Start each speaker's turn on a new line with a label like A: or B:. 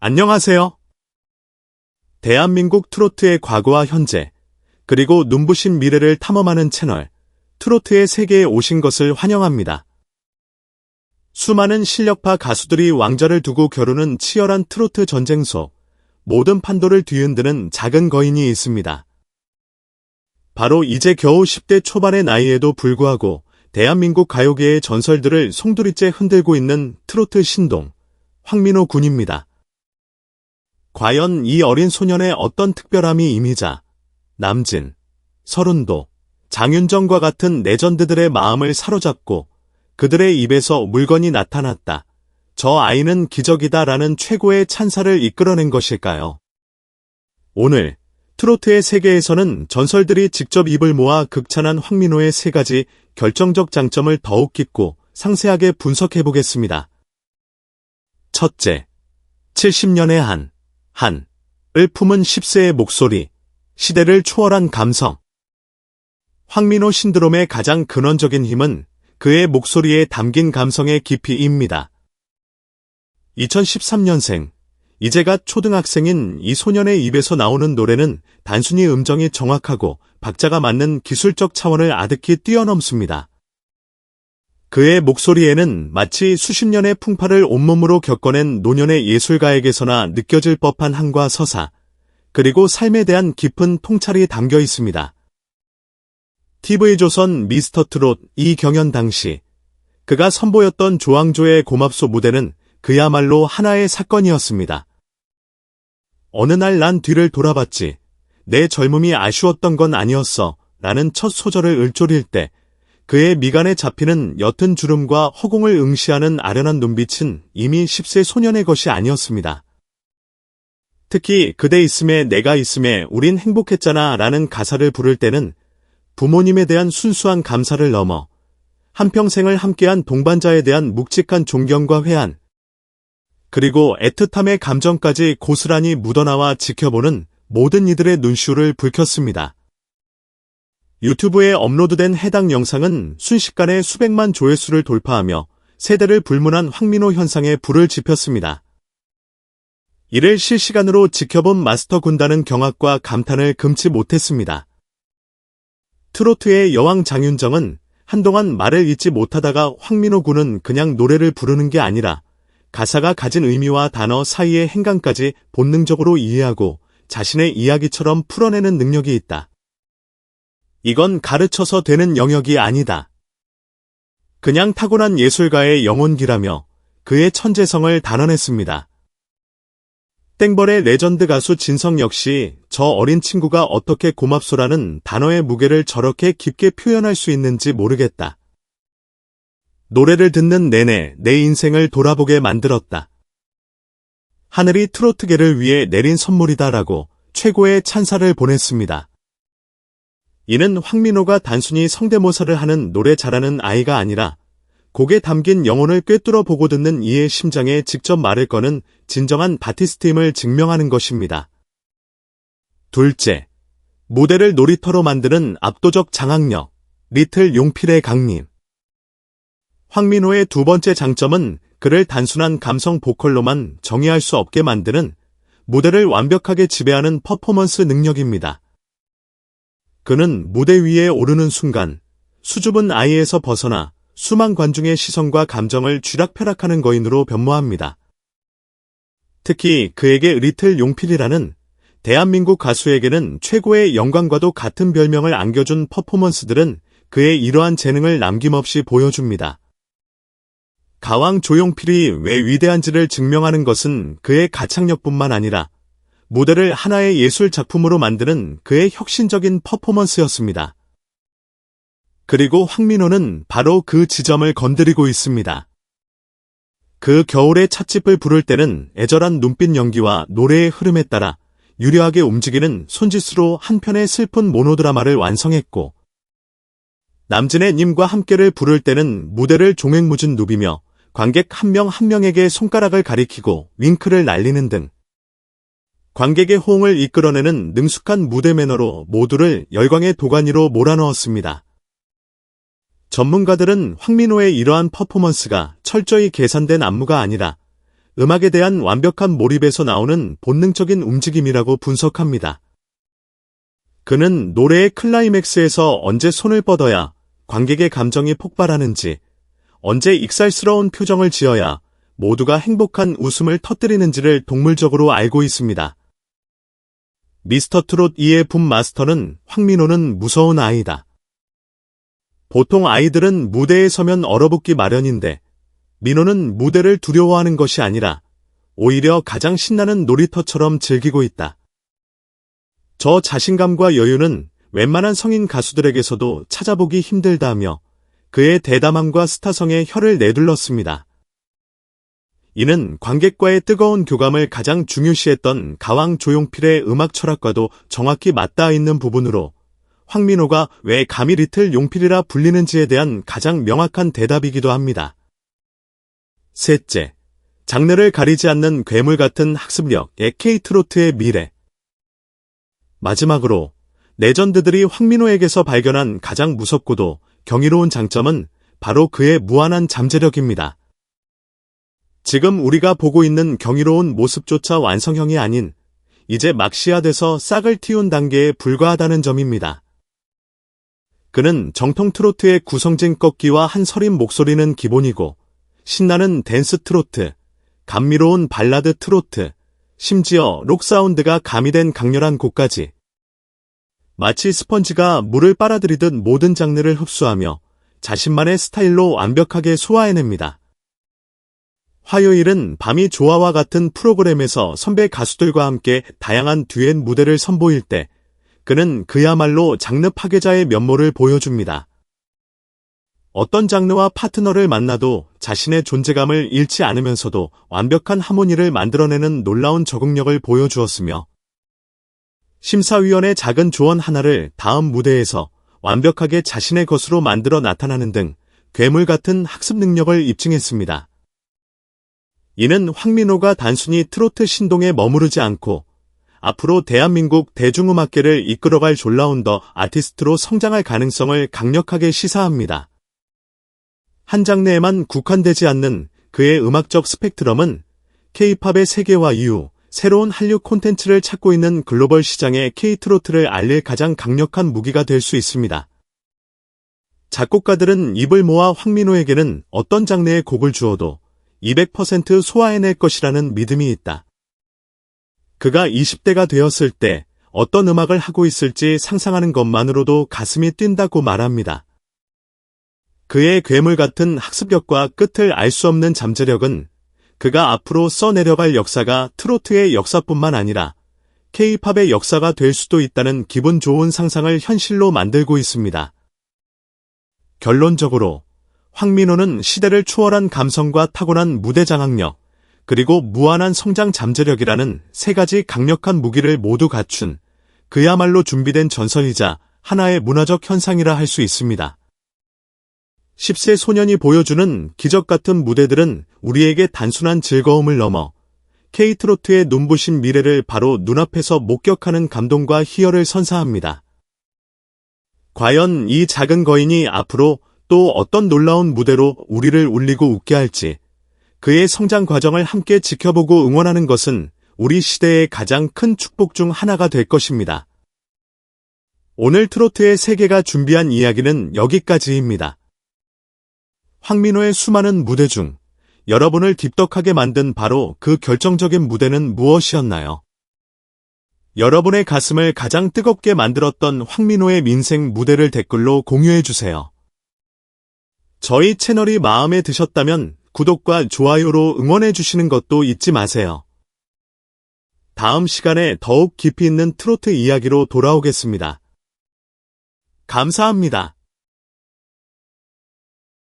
A: 안녕하세요. 대한민국 트로트의 과거와 현재, 그리고 눈부신 미래를 탐험하는 채널, 트로트의 세계에 오신 것을 환영합니다. 수많은 실력파 가수들이 왕좌를 두고 겨루는 치열한 트로트 전쟁 속 모든 판도를 뒤흔드는 작은 거인이 있습니다. 바로 이제 겨우 10대 초반의 나이에도 불구하고 대한민국 가요계의 전설들을 송두리째 흔들고 있는 트로트 신동, 황민호 군입니다. 과연 이 어린 소년의 어떤 특별함이 이미자 남진, 서른도, 장윤정과 같은 레전드들의 마음을 사로잡고 그들의 입에서 물건이 나타났다. 저 아이는 기적이다 라는 최고의 찬사를 이끌어낸 것일까요? 오늘 트로트의 세계에서는 전설들이 직접 입을 모아 극찬한 황민호의 세 가지 결정적 장점을 더욱 깊고 상세하게 분석해 보겠습니다. 첫째, 70년의 한, 한, 을 품은 10세의 목소리, 시대를 초월한 감성. 황민호 신드롬의 가장 근원적인 힘은 그의 목소리에 담긴 감성의 깊이입니다. 2013년생, 이제가 초등학생인 이 소년의 입에서 나오는 노래는 단순히 음정이 정확하고 박자가 맞는 기술적 차원을 아득히 뛰어넘습니다. 그의 목소리에는 마치 수십 년의 풍파를 온몸으로 겪어낸 노년의 예술가에게서나 느껴질 법한 한과 서사, 그리고 삶에 대한 깊은 통찰이 담겨 있습니다. TV조선 미스터 트롯 이 경연 당시 그가 선보였던 조항조의 고맙소 무대는 그야말로 하나의 사건이었습니다. 어느 날 난 뒤를 돌아봤지. 내 젊음이 아쉬웠던 건 아니었어. 라는 첫 소절을 읊조릴 때 그의 미간에 잡히는 옅은 주름과 허공을 응시하는 아련한 눈빛은 이미 10세 소년의 것이 아니었습니다. 특히 그대 있음에 내가 있음에 우린 행복했잖아 라는 가사를 부를 때는 부모님에 대한 순수한 감사를 넘어 한평생을 함께한 동반자에 대한 묵직한 존경과 회한, 그리고 애틋함의 감정까지 고스란히 묻어나와 지켜보는 모든 이들의 눈시울을 불켰습니다. 유튜브에 업로드된 해당 영상은 순식간에 수백만 조회수를 돌파하며 세대를 불문한 황민호 현상에 불을 지폈습니다. 이를 실시간으로 지켜본 마스터 군단은 경악과 감탄을 금치 못했습니다. 트로트의 여왕 장윤정은 한동안 말을 잇지 못하다가 황민호 군은 그냥 노래를 부르는 게 아니라 가사가 가진 의미와 단어 사이의 행간까지 본능적으로 이해하고 자신의 이야기처럼 풀어내는 능력이 있다. 이건 가르쳐서 되는 영역이 아니다. 그냥 타고난 예술가의 영혼기라며 그의 천재성을 단언했습니다. 땡벌의 레전드 가수 진성 역시 저 어린 친구가 어떻게 고맙소라는 단어의 무게를 저렇게 깊게 표현할 수 있는지 모르겠다. 노래를 듣는 내내 내 인생을 돌아보게 만들었다. 하늘이 트로트계를 위해 내린 선물이다라고 최고의 찬사를 보냈습니다. 이는 황민호가 단순히 성대모사를 하는 노래 잘하는 아이가 아니라 곡에 담긴 영혼을 꿰뚫어 보고 듣는 이의 심장에 직접 말을 거는 진정한 바티스트임을 증명하는 것입니다. 둘째, 무대를 놀이터로 만드는 압도적 장악력, 리틀 용필의 강림. 황민호의 두 번째 장점은 그를 단순한 감성 보컬로만 정의할 수 없게 만드는 무대를 완벽하게 지배하는 퍼포먼스 능력입니다. 그는 무대 위에 오르는 순간 수줍은 아이에서 벗어나 수만 관중의 시선과 감정을 쥐락펴락하는 거인으로 변모합니다. 특히 그에게 리틀 용필이라는 대한민국 가수에게는 최고의 영광과도 같은 별명을 안겨준 퍼포먼스들은 그의 이러한 재능을 남김없이 보여줍니다. 가왕 조용필이 왜 위대한지를 증명하는 것은 그의 가창력뿐만 아니라 무대를 하나의 예술 작품으로 만드는 그의 혁신적인 퍼포먼스였습니다. 그리고 황민호는 바로 그 지점을 건드리고 있습니다. 그 겨울의 찻집을 부를 때는 애절한 눈빛 연기와 노래의 흐름에 따라 유려하게 움직이는 손짓으로 한 편의 슬픈 모노드라마를 완성했고, 남진의 님과 함께를 부를 때는 무대를 종횡무진 누비며 관객 한 명한 명에게 손가락을 가리키고 윙크를 날리는 등 관객의 호응을 이끌어내는 능숙한 무대 매너로 모두를 열광의 도가니로 몰아넣었습니다. 전문가들은 황민호의 이러한 퍼포먼스가 철저히 계산된 안무가 아니라 음악에 대한 완벽한 몰입에서 나오는 본능적인 움직임이라고 분석합니다. 그는 노래의 클라이맥스에서 언제 손을 뻗어야 관객의 감정이 폭발하는지, 언제 익살스러운 표정을 지어야 모두가 행복한 웃음을 터뜨리는지를 동물적으로 알고 있습니다. 미스터 트롯 2의 붐 마스터는 황민호는 무서운 아이다. 보통 아이들은 무대에 서면 얼어붙기 마련인데 민호는 무대를 두려워하는 것이 아니라 오히려 가장 신나는 놀이터처럼 즐기고 있다. 저 자신감과 여유는 웬만한 성인 가수들에게서도 찾아보기 힘들다며 그의 대담함과 스타성에 혀를 내둘렀습니다. 이는 관객과의 뜨거운 교감을 가장 중요시했던 가왕 조용필의 음악 철학과도 정확히 맞닿아 있는 부분으로 황민호가 왜 감히 리틀 용필이라 불리는지에 대한 가장 명확한 대답이기도 합니다. 셋째, 장르를 가리지 않는 괴물 같은 학습력의 K트로트의 미래. 마지막으로 레전드들이 황민호에게서 발견한 가장 무섭고도 경이로운 장점은 바로 그의 무한한 잠재력입니다. 지금 우리가 보고 있는 경이로운 모습조차 완성형이 아닌 이제 막 씨앗에서 싹을 틔운 단계에 불과하다는 점입니다. 그는 정통 트로트의 구성진 꺾기와 한 서린 목소리는 기본이고 신나는 댄스 트로트, 감미로운 발라드 트로트, 심지어 록 사운드가 가미된 강렬한 곡까지 마치 스펀지가 물을 빨아들이듯 모든 장르를 흡수하며 자신만의 스타일로 완벽하게 소화해냅니다. 화요일은 밤이 조화와 같은 프로그램에서 선배 가수들과 함께 다양한 듀엣 무대를 선보일 때 그는 그야말로 장르 파괴자의 면모를 보여줍니다. 어떤 장르와 파트너를 만나도 자신의 존재감을 잃지 않으면서도 완벽한 하모니를 만들어내는 놀라운 적응력을 보여주었으며 심사위원의 작은 조언 하나를 다음 무대에서 완벽하게 자신의 것으로 만들어 나타나는 등 괴물 같은 학습 능력을 입증했습니다. 이는 황민호가 단순히 트로트 신동에 머무르지 않고 앞으로 대한민국 대중음악계를 이끌어갈 졸라운더 아티스트로 성장할 가능성을 강력하게 시사합니다. 한 장르에만 국한되지 않는 그의 음악적 스펙트럼은 K-팝의 세계화 이후 새로운 한류 콘텐츠를 찾고 있는 글로벌 시장에 K-트로트를 알릴 가장 강력한 무기가 될 수 있습니다. 작곡가들은 입을 모아 황민호에게는 어떤 장르의 곡을 주어도 200% 소화해낼 것이라는 믿음이 있다. 그가 20대가 되었을 때 어떤 음악을 하고 있을지 상상하는 것만으로도 가슴이 뛴다고 말합니다. 그의 괴물 같은 학습력과 끝을 알 수 없는 잠재력은 그가 앞으로 써내려갈 역사가 트로트의 역사뿐만 아니라 K-팝의 역사가 될 수도 있다는 기분 좋은 상상을 현실로 만들고 있습니다. 결론적으로 황민호는 시대를 초월한 감성과 타고난 무대 장악력, 그리고 무한한 성장 잠재력이라는 세 가지 강력한 무기를 모두 갖춘 그야말로 준비된 전설이자 하나의 문화적 현상이라 할 수 있습니다. 10세 소년이 보여주는 기적 같은 무대들은 우리에게 단순한 즐거움을 넘어 K트로트의 눈부신 미래를 바로 눈앞에서 목격하는 감동과 희열을 선사합니다. 과연 이 작은 거인이 앞으로 또 어떤 놀라운 무대로 우리를 울리고 웃게 할지 그의 성장 과정을 함께 지켜보고 응원하는 것은 우리 시대의 가장 큰 축복 중 하나가 될 것입니다. 오늘 트로트의 세계가 준비한 이야기는 여기까지입니다. 황민호의 수많은 무대 중 여러분을 딥덕하게 만든 바로 그 결정적인 무대는 무엇이었나요? 여러분의 가슴을 가장 뜨겁게 만들었던 황민호의 민생 무대를 댓글로 공유해주세요. 저희 채널이 마음에 드셨다면 구독과 좋아요로 응원해 주시는 것도 잊지 마세요. 다음 시간에 더욱 깊이 있는 트로트 이야기로 돌아오겠습니다. 감사합니다.